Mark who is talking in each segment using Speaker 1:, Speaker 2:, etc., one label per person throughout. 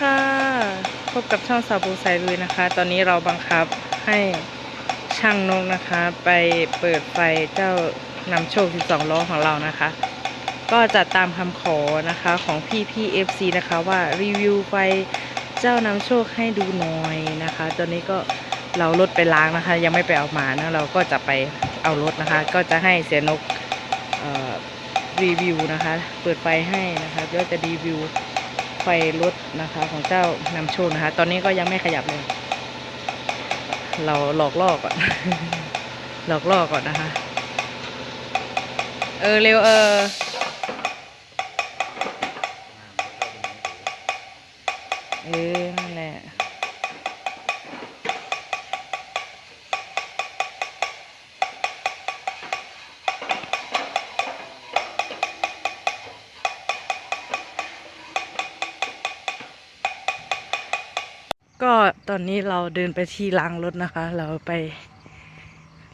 Speaker 1: ค่ะ พบกับช่องสาวบูสายลุยนะคะ ตอนนี้เราบังคับให้ช่างนกนะคะ ไปเปิดไฟเจ้านำโชค 12 ล้อของเรานะคะ ก็จะตามคำขอนะคะของพี่พี่เอฟซีนะคะว่ารีวิวไฟเจ้านำโชคให้ดูหน่อยนะคะ ตอนนี้ก็เรารถไปล้างนะคะ ยังไม่ไปเอามานะเราก็จะไปเอารถนะคะ ก็จะให้เสียนกรีวิวนะคะ เปิดไฟให้นะคะก็จะรีวิว ไฟรถนะคะของเจ้านำโชคนะคะ ตอนนี้ก็ยังไม่ขยับเลย เราหลอกล่อก่อน หลอกล่อก่อนนะคะ เออเร็วเออเออนั่นแหละ ก็ตอนนี้เราเดินไปที่ล้างรถนะคะ เราไป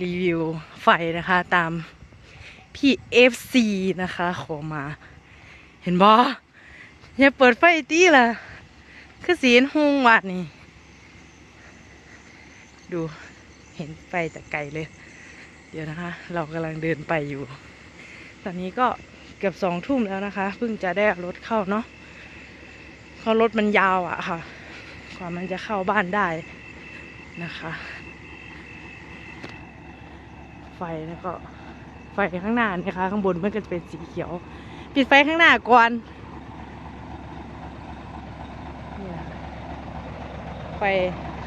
Speaker 1: รีวิวไฟนะคะตามพี่ FC นะคะขอมา เห็นบออย่าเปิดไฟตีล่ะ คือสีนหุงวัดนี่ ดูเห็นไฟแต่ไกลเลย เดี๋ยวนะคะ เรากำลังเดินไปอยู่ ตอนนี้ก็เกือบสองทุ่มแล้วนะคะ เพิ่งจะได้รถเข้าเนาะเพราะรถมันยาวอะค่ะ ว่ามันจะเข้าบ้านได้นะคะ ไฟแล้วก็ไฟข้างหน้านะคะ ข้างบนมันก็จะเป็นสีเขียว ปิดไฟข้างหน้าก่อนไฟ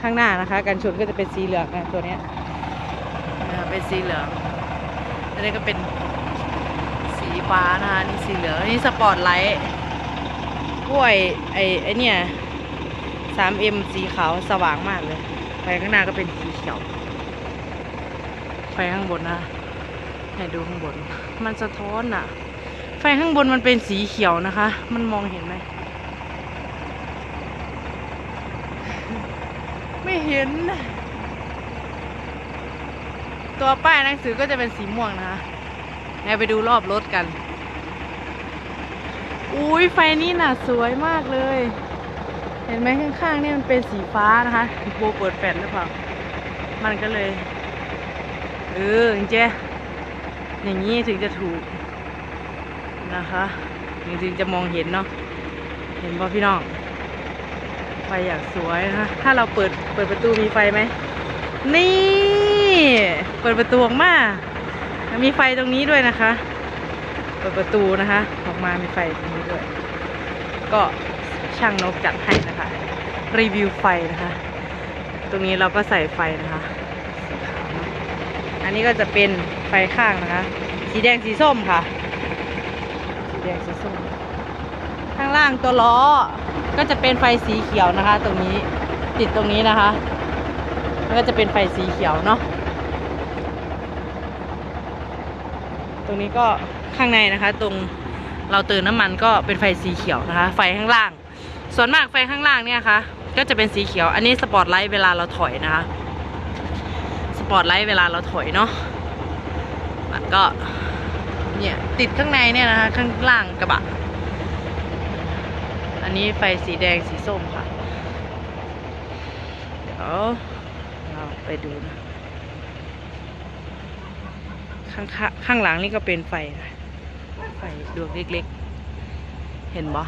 Speaker 1: ข้างหน้านะคะกันชนก็จะเป็นสีเหลืองนะตัวนี้เป็นสีเหลืองอันนี้ก็เป็นสีฟ้านะคะนี่สีเหลืองนนี่สปอร์ตไลท์กล้วยไอ้ไอ้เนี่ย 3M สีขาวสว่างมากเลยไฟข้างหน้าก็เป็นสีเขียว ไฟข้างบนนะให้ดูข้างบน มันสะท้อนอะไฟข้างบนมันเป็นสีเขียวนะคะ มันมองเห็นไหม ไม่เห็น ตัวป้ายหนังสือก็จะเป็นสีม่วงนะคะไปดูรอบรถกัน อุ้ยไฟนี่น่ะสวยมากเลย เห็นไหมข้างๆนี่มันเป็นสีฟ้านะคะโบเปิดแฟลชหรือเปล่า มันก็เลย เออจริงเจอย่างนี้ถึงจะถูกนะคะถึงจะมองเห็นเนาะเห็นป่ะพี่น้องไฟอย่างสวยนะคะถ้าเราเปิดเปิดประตูมีไฟไหมนี่ เปิดประตูออกมา มีไฟตรงนี้ด้วยนะคะ เปิดประตูนะคะ ออกมามีไฟตรงนี้ด้วย ก็ ช่างนกจัดให้นะคะ รีวิวไฟนะคะ ตรงนี้เราก็ใส่ไฟนะคะอะอันนี้ก็จะเป็นไฟข้างนะคะ สีแดงสีส้มค่ะ สีแดงสีส้ม ข้างล่างตัวล้อก็จะเป็นไฟสีเขียวนะคะ ตรงนี้ติดตรงนี้นะคะมันก็จะเป็นไฟสีเขียวเนาะ ตรงนี้ก็ข้างในนะคะ ตรงเราเติมน้ำมันก็เป็นไฟสีเขียวนะคะ ไฟข้างล่าง ส่วนมากไฟข้างล่างเนี่ยค่ะก็จะเป็นสีเขียว อันนี้สปอตไลท์เวลาเราถอยนะคะ สปอตไลท์เวลาเราถอยเนาะมันก็เนี่ยติดข้างในเนี่ยนะคะ ข้างล่างกระบะ อันนี้ไฟสีแดงสีส้มค่ะ เดี๋ยวเราไปดูนะข้างข้างหลังนี่ก็เป็นไฟ ไฟดวงเล็กๆ เห็นบ่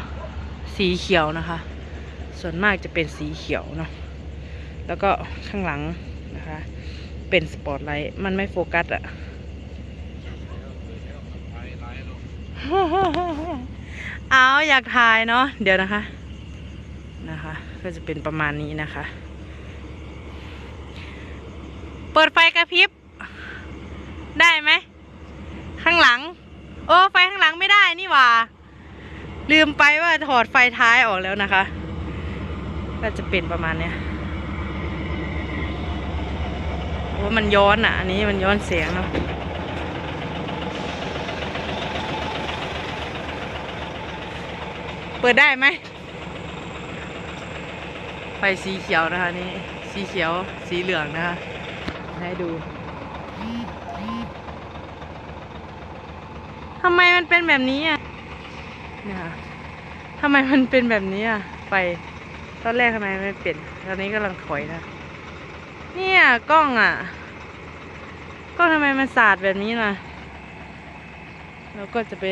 Speaker 1: สีเขียวนะคะ ส่วนมากจะเป็นสีเขียวเนาะแล้วก็ข้างหลังนะคะ เป็นสปอตไลท์มันไม่โฟกัสอะเอาอยากถ่ายเนาะเดี๋ยวนะคะนะคะ ก็จะเป็นประมาณนี้นะคะ เปิดไฟกระพริบ ได้ไหม ข้างหลัง โอ้ ไฟข้างหลังไม่ได้นี่หว่า ลืมไปว่าถอดไฟท้ายออกแล้วนะคะ ก็จะเป็นประมาณเนี้ยโอ้มันย้อนอะ อันนี้มันย้อนเสียงเนาะเปิดได้ไหม ไฟสีเขียวนะคะนี่ สีเขียวสีเหลืองนะคะ ให้ดูทำไมมันเป็นแบบนี้อะ นี่ยค่ะทำไมมันเป็นแบบนี้อะไฟตอนแรกทำไมไม่เป็นตอนนี้กำลังถอยนะ เนี่ยกล้องอะกล้องทำไมมันสาดแบบนี้ล่ะเราก็จะไป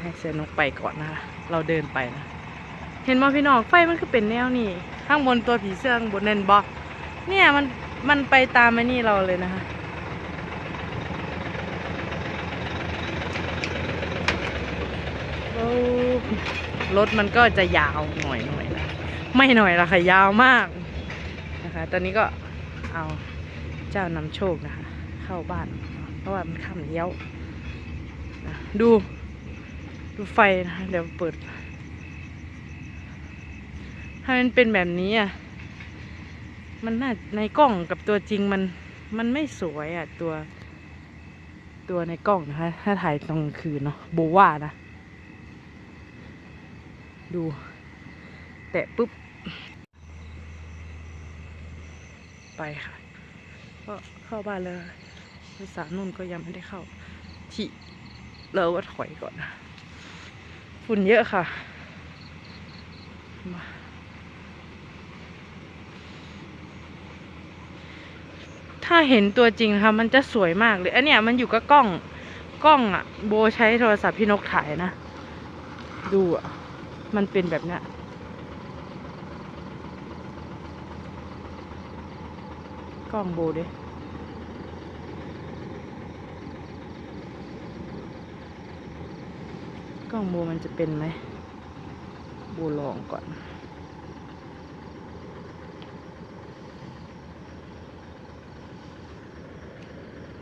Speaker 1: ให้เสือนกไปก่อนนะคะ เราเดินไปนะ เห็นมอพี่น้องไฟมันคือเป็นแนวนี่ ข้างบนตัวผีเสื้อข้างบนนั่นบอเนี่ยมันมันไปตามไอ้นี่เราเลยนะคะ โอ้ รถมันก็จะยาวหน่อยหน่อยนะไม่หน่อยละค่ะยาวมากนะคะ ตอนนี้ก็เอาเจ้านำโชคนะคะ เข้าบ้าน เพราะว่ามันค่ำเลี้ยวนะดู ดูไฟนะคะเดี๋ยวเปิด ถ้ามันเป็นแบบนี้อะมันน่าในกล้องกับตัวจริงมันมันไม่สวยอะตัวตัวในกล้องนะคะ ถ้าถ่ายตอนกลางคืนเนาะโบว่านะ ดู แตะปุ๊บ ไปค่ะ ก็เข้าบ้านแล้วภาษานุ่นก็ยังไม่ได้เข้า ที่เราก็ถอยก่อนนะฝุ่นเยอะค่ะมาถ้าเห็นตัวจริงนะคะมันจะสวยมากเลย อันเนี้ยมันอยู่กับกล้อง กล้องอะโบใช้โทรศัพท์พี่นกถ่ายนะ ดูอะ มันเป็นแบบเนี้ยกล้องโบดิกล้องโบมันจะเป็นไหมโบลองก่อน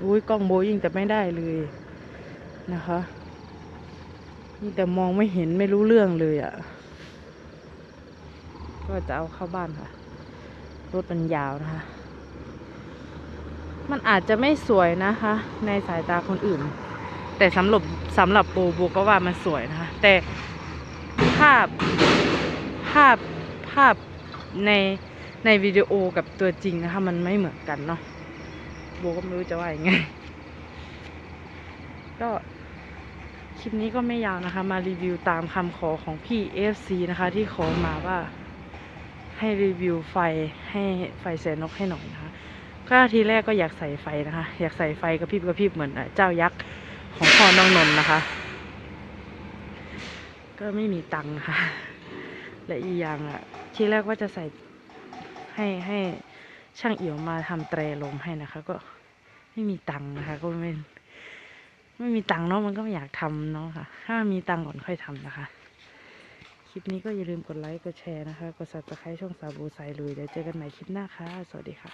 Speaker 1: อุ้ยกล้องโบยิ่งแต่ไม่ได้เลยนะคะ ยิ่แต่มองไม่เห็นไม่รู้เรื่องเลยอะ่ะ ก็จะเอาเข้าบ้านค่ะ รถมันยาวนะคะ มันอาจจะไม่สวยนะคะ ในสายตาคนอื่น แต่สำหรับสำหรับโบโบก็ว่ามันสวยนะคะ แต่ภาพภาพภาพในในวิดีโอกับตัวจริงนะคะ มันไม่เหมือนกันเนาะโบก็ไม่รู้จะว่ายังไง ก็ คลิปนี้ก็ไม่ยาวนะคะ มารีวิวตามคำขอของพี่ FC นะคะ ที่ขอมาว่าให้รีวิวไฟให้ไฟแสนนกให้หน่อยนะคะก็ทีแรกก็อยากใส่ไฟนะคะ อยากใส่ไฟกระพริบกระพริบเหมือนเจ้ายักษ์ของพ่อน้องนนนะคะ ก็ไม่มีตังค์นะคะและอีกอย่างอะทีแรกว่าจะใส่ให้ให้ช่างเอี่ยวมาทำแตรลมให้นะคะ ก็ไม่มีตังค์นะคะ ก็ไม่ ไม่มีตังค์เนาะมันก็ไม่อยากทำเนาะค่ะ ถ้ามีตังค์ก่อนค่อยทำนะคะ คลิปนี้ก็อย่าลืมกดไลค์ กดแชร์นะคะ กดซับสไครต์ช่องสาบูสายลุยเดี๋ยวเจอกันใหม่คลิปหน้าค่ะ สวัสดีค่ะ